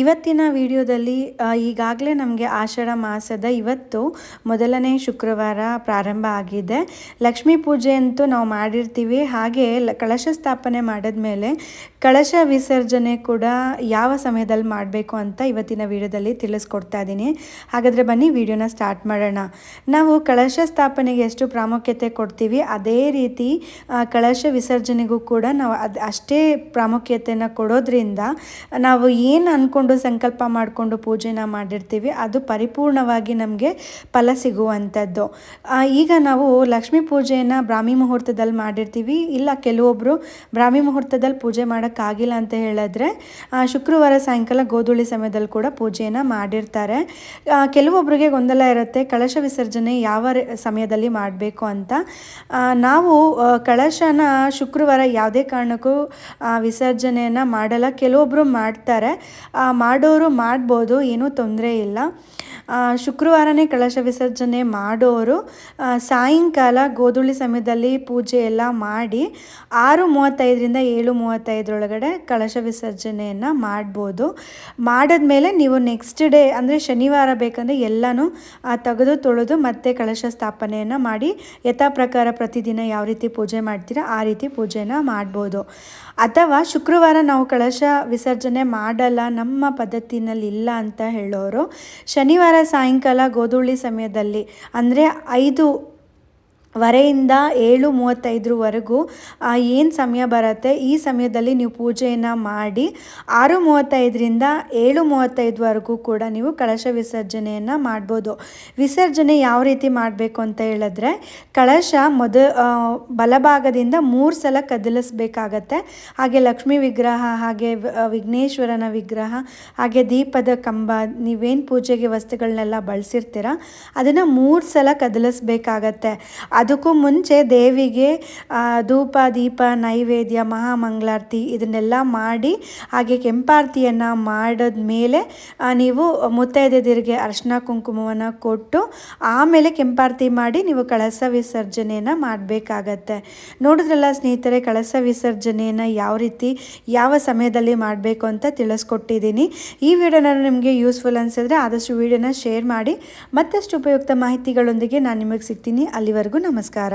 ಇವತ್ತಿನ ವಿಡಿಯೋದಲ್ಲಿ ಈಗಾಗಲೇ ನಮಗೆ ಆಷಾಢ ಮಾಸದ ಇವತ್ತು ಮೊದಲನೇ ಶುಕ್ರವಾರ ಪ್ರಾರಂಭ ಆಗಿದೆ. ಲಕ್ಷ್ಮೀ ಪೂಜೆ ಅಂತೂ ನಾವು ಮಾಡಿರ್ತೀವಿ. ಹಾಗೆ ಕಳಶ ಸ್ಥಾಪನೆ ಮಾಡಿದ ಮೇಲೆ ಕಳಶ ವಿಸರ್ಜನೆ ಕೂಡ ಯಾವ ಸಮಯದಲ್ಲಿ ಮಾಡಬೇಕು ಅಂತ ಇವತ್ತಿನ ವಿಡಿಯೋದಲ್ಲಿ ತಿಳಿಸ್ಕೊಡ್ತಾ ಇದ್ದೀನಿ. ಹಾಗಾದರೆ ಬನ್ನಿ, ವಿಡಿಯೋನ ಸ್ಟಾರ್ಟ್ ಮಾಡೋಣ. ನಾವು ಕಳಶ ಸ್ಥಾಪನೆಗೆ ಎಷ್ಟು ಪ್ರಾಮುಖ್ಯತೆ ಕೊಡ್ತೀವಿ, ಅದೇ ರೀತಿ ಕಳಶ ವಿಸರ್ಜನೆಗೂ ಕೂಡ ನಾವು ಅದು, ಅಷ್ಟೇ ಪ್ರಾಮುಖ್ಯತೆಯನ್ನು ಕೊಡೋದ್ರಿಂದ ನಾವು ಏನು ಅಂದ್ಕೊಂಡು ಸಂಕಲ್ಪ ಮಾಡಿಕೊಂಡು ಪೂಜೆನ ಮಾಡಿರ್ತೀವಿ. ಅದು ಪರಿಪೂರ್ಣವಾಗಿ ನಮಗೆ ಫಲ ಸಿಗುವಂಥದ್ದು. ಈಗ ನಾವು ಲಕ್ಷ್ಮೀ ಪೂಜೆಯನ್ನು ಬ್ರಾಹ್ಮಿ ಮುಹೂರ್ತದಲ್ಲಿ ಮಾಡಿರ್ತೀವಿ. ಇಲ್ಲ ಕೆಲವೊಬ್ಬರು ಬ್ರಾಹ್ಮಿ ಮುಹೂರ್ತದಲ್ಲಿ ಪೂಜೆ ಮಾಡೋಕ್ಕಾಗಿಲ್ಲ ಅಂತ ಹೇಳಿದ್ರೆ ಶುಕ್ರವಾರ ಸಾಯಂಕಾಲ ಗೋಧೂಳಿ ಸಮಯದಲ್ಲಿ ಕೂಡ ಪೂಜೆಯನ್ನು ಮಾಡಿರ್ತಾರೆ. ಕೆಲವೊಬ್ಬರಿಗೆ ಗೊಂದಲ ಇರುತ್ತೆ. ಕಳಶ ವಿಸರ್ಜನೆ ಯಾವ ಸಮಯದಲ್ಲಿ ಮಾಡಬೇಕು ಅಂತ. ನಾವು ಕಳಶನ ಶುಕ್ರವಾರ ಯಾವುದೇ ಕಾರಣಕ್ಕೂ ವಿಸರ್ಜನೆಯನ್ನು ಮಾಡಲ್ಲ. ಕೆಲವೊಬ್ಬರು ಮಾಡ್ತಾರೆ. ಮಾಡೋರು ಮಾಡ್ಬೋದು, ಏನೂ ತೊಂದರೆ ಇಲ್ಲ. ಶುಕ್ರವಾರನೇ ಕಳಶ ವಿಸರ್ಜನೆ ಮಾಡೋರು ಸಾಯಂಕಾಲ ಗೋಧೂಳಿ ಸಮಯದಲ್ಲಿ ಪೂಜೆ ಎಲ್ಲ ಮಾಡಿ ಆರು ಮೂವತ್ತೈದರಿಂದ ಏಳು ಮೂವತ್ತೈದರೊಳಗಡೆ ಕಳಶ ವಿಸರ್ಜನೆಯನ್ನು ಮಾಡ್ಬೋದು. ಮಾಡಿದ್ಮೇಲೆ ನೀವು ನೆಕ್ಸ್ಟ್ ಡೇ ಅಂದರೆ ಶನಿವಾರ ಬೇಕಂದರೆ ಎಲ್ಲನೂ ತೆಗೆದು ತೊಳೆದು ಮತ್ತೆ ಕಳಶ ಸ್ಥಾಪನೆಯನ್ನು ಮಾಡಿ ಯಥಾ ಪ್ರಕಾರ ಪ್ರತಿದಿನ ಯಾವ ರೀತಿ ಪೂಜೆ ಮಾಡ್ತೀರಾ ಆ ರೀತಿ ಪೂಜೆನ ಮಾಡ್ಬೋದು. ಅಥವಾ ಶುಕ್ರವಾರ ನಾವು ಕಳಶ ವಿಸರ್ಜನೆ ಮಾಡಲ್ಲ, ನಮ್ಮ ಪದ್ಧತಿನಲ್ಲಿ ಇಲ್ಲ ಅಂತ ಹೇಳೋರು. ಶನಿವಾರ ಸಾಯಂಕಾಲ ಗೋಧೂಳಿ ಸಮಯದಲ್ಲಿ ಅಂದರೆ ಐದು ವರೆಯಿಂದ ಏಳು ಮೂವತ್ತೈದರವರೆಗೂ ಏನು ಸಮಯ ಬರುತ್ತೆ? ಈ ಸಮಯದಲ್ಲಿ ನೀವು ಪೂಜೆಯನ್ನು ಮಾಡಿ, ಆರು ಮೂವತ್ತೈದರಿಂದ ಏಳು ಮೂವತ್ತೈದವರೆಗೂ ಕೂಡ ನೀವು ಕಳಶ ವಿಸರ್ಜನೆಯನ್ನು ಮಾಡ್ಬೋದು. ವಿಸರ್ಜನೆ ಯಾವ ರೀತಿ ಮಾಡಬೇಕು ಅಂತ ಹೇಳಿದ್ರೆ, ಕಳಶ ಮೊದ ಬಲಭಾಗದಿಂದ ಮೂರು ಸಲ ಕದಲಿಸ್ಬೇಕಾಗತ್ತೆ. ಹಾಗೆ ಲಕ್ಷ್ಮೀ ವಿಗ್ರಹ, ಹಾಗೆ ವಿಘ್ನೇಶ್ವರನ ವಿಗ್ರಹ, ಹಾಗೆ ದೀಪದ ಕಂಬ, ನೀವೇನು ಪೂಜೆಗೆ ವಸ್ತುಗಳನ್ನೆಲ್ಲ ಬಳಸಿರ್ತೀರ, ಅದನ್ನು ಮೂರು ಸಲ ಕದಲಿಸ್ಬೇಕಾಗತ್ತೆ. ಅದಕ್ಕೂ ಮುಂಚೆ ದೇವಿಗೆ ಧೂಪ, ದೀಪ, ನೈವೇದ್ಯ, ಮಹಾಮಂಗಳಾರತಿ ಇದನ್ನೆಲ್ಲ ಮಾಡಿ, ಹಾಗೆ ಕೆಂಪಾರತಿಯನ್ನು ಮಾಡಿದ ಮೇಲೆ ನೀವು ಮುತ್ತೈದೆದಿರಿಗೆ ಅರ್ಶಿನ ಕುಂಕುಮವನ್ನು ಕೊಟ್ಟು, ಆಮೇಲೆ ಕೆಂಪಾರತಿ ಮಾಡಿ ನೀವು ಕಳಸ ವಿಸರ್ಜನೆಯನ್ನು ಮಾಡಬೇಕಾಗತ್ತೆ. ನೋಡಿದ್ರಲ್ಲ ಸ್ನೇಹಿತರೆ, ಕಳಸ ವಿಸರ್ಜನೆಯನ್ನು ಯಾವ ರೀತಿ, ಯಾವ ಸಮಯದಲ್ಲಿ ಮಾಡಬೇಕು ಅಂತ ತಿಳಿಸ್ಕೊಟ್ಟಿದ್ದೀನಿ. ಈ ವಿಡಿಯೋನ ನಿಮಗೆ ಯೂಸ್ಫುಲ್ ಅನಿಸಿದ್ರೆ ಆದಷ್ಟು ವಿಡಿಯೋನ ಶೇರ್ ಮಾಡಿ, ಮತ್ತಷ್ಟು ಉಪಯುಕ್ತ ಮಾಹಿತಿಗಳೊಂದಿಗೆ ನಾನು ನಿಮಗೆ ಸಿಗ್ತೀನಿ. ಅಲ್ಲಿವರೆಗೂ ನಮಸ್ಕಾರ.